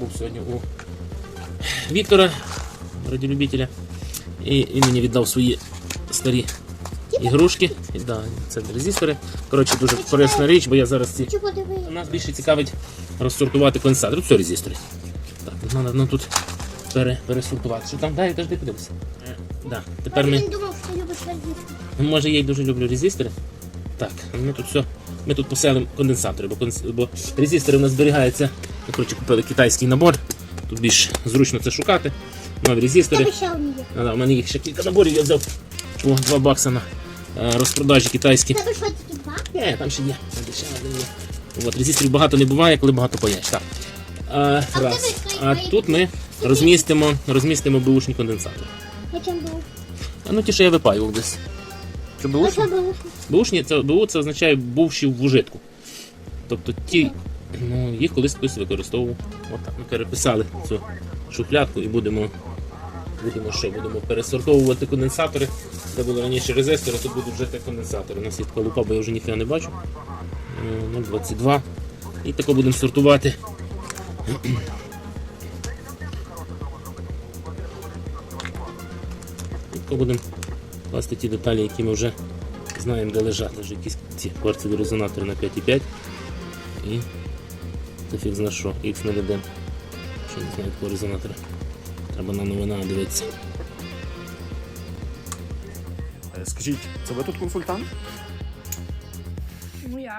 був сьогодні у Віктора, радіолюбителя. І він мені віддав свої старі ігрушки. І, да, це резистори. Коротше, дуже корисна річ, бо я зараз ці. Нас більше цікавить розсортувати конденсатор. Все резистори. Так, треба ну, тут пере, пересортувати. Що там? Дай, кажди, подивися. Е, Да. Тепер ми. Він думав, що любиш радіти. Може, я й дуже люблю резистори. Так, ми тут все. Ми тут поселимо конденсатори, бо, бо резистори у нас зберігаються. Ми коротше купили китайський набор. Тут більш зручно це шукати. Нові резистори. Одні є. А, да, у мене їх ще кілька наборів, я взяв по 2 бакса на е, розпродажі китайські. Тебе що тільки два? Ні, там ще є. Ще є. От, резисторів багато не буває, коли багато паяч. Так. А, А раз. А тут ми розмістимо, розмістимо бушні конденсатори. А ну ті, що я випаював десь. А бушні? Бушні це БУ це означає бувші в ужитку. Тобто ті, ну, їх колись хтось використовував. От так ми переписали цю шухлядку і будемо, будемо що, будемо пересортовувати конденсатори. Де були раніше резистори, тут будуть вже те конденсатори. У нас є така лупа, бо я вже ніфіга не бачу. Е, 0,22. І тако будемо сортувати. І тако будемо класти ті деталі, які ми вже знаємо, де лежать. Вже якісь ці кварцеві резонатори на 5,5 і це фіг зна що, X01. Що не знаю такого резонатора. Треба на новина дивитися. Е, Скажіть, це ви тут консультант? Ну я.